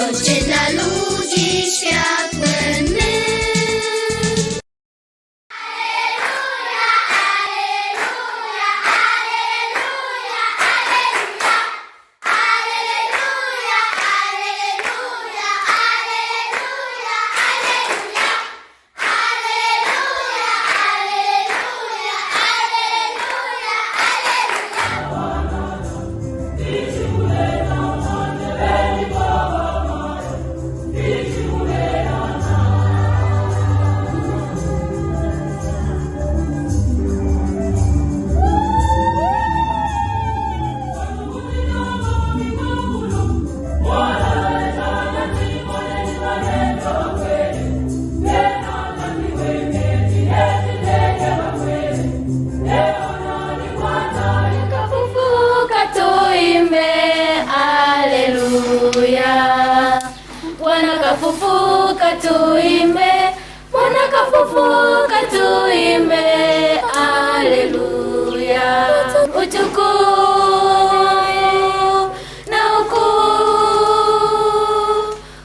Bądźcie dla ludzi świat. Mwana kafufuka tuimbe, Bwana kafufuka tuimbe, aleluya. Utukufu na ukuu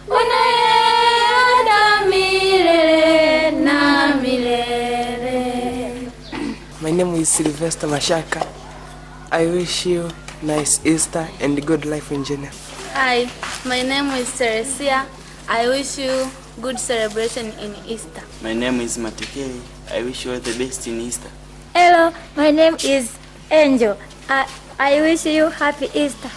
unaenda milele na milele. My name is Sylvester Mashaka. I wish you nice Easter and good life in general. Hi, my name is Teresia. I wish you good celebration in Easter. My name is Matekeli. I wish you all the best in Easter. Hello, my name is Angel. I, I wish you happy Easter.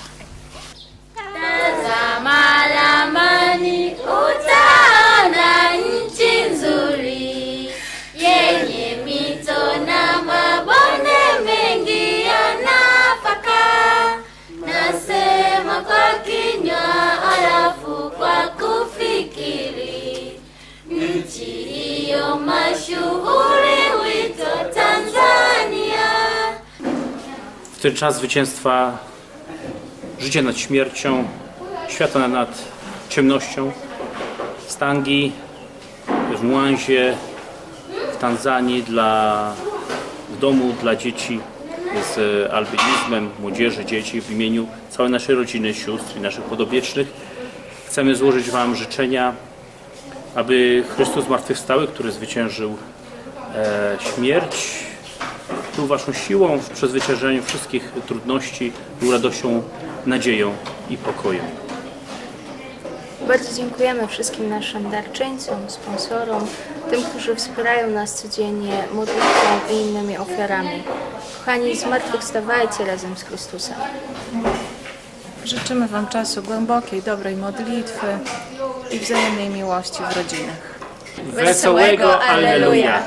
Hiyo mashuhuri huitwa Tanzania. W ten czas zwycięstwa życie nad śmiercią, światła nad ciemnością, w Stangi, w Mwanzie, w Tanzanii, dla, w domu dla dzieci z albinizmem, młodzieży, dzieci w imieniu całej naszej rodziny, sióstr i naszych podobiecznych. Chcemy złożyć Wam życzenia, aby Chrystus zmartwychwstały, który zwyciężył e, śmierć, był Waszą siłą w przezwyciężeniu wszystkich trudności, był radością, nadzieją i pokojem. Bardzo dziękujemy wszystkim naszym darczyńcom, sponsorom, tym, którzy wspierają nas codziennie modlitwą i innymi ofiarami. Kochani, zmartwychwstawajcie razem z Chrystusem. Życzymy Wam czasu głębokiej, dobrej modlitwy i wzajemnej miłości w rodzinach. Wesołego Alleluja!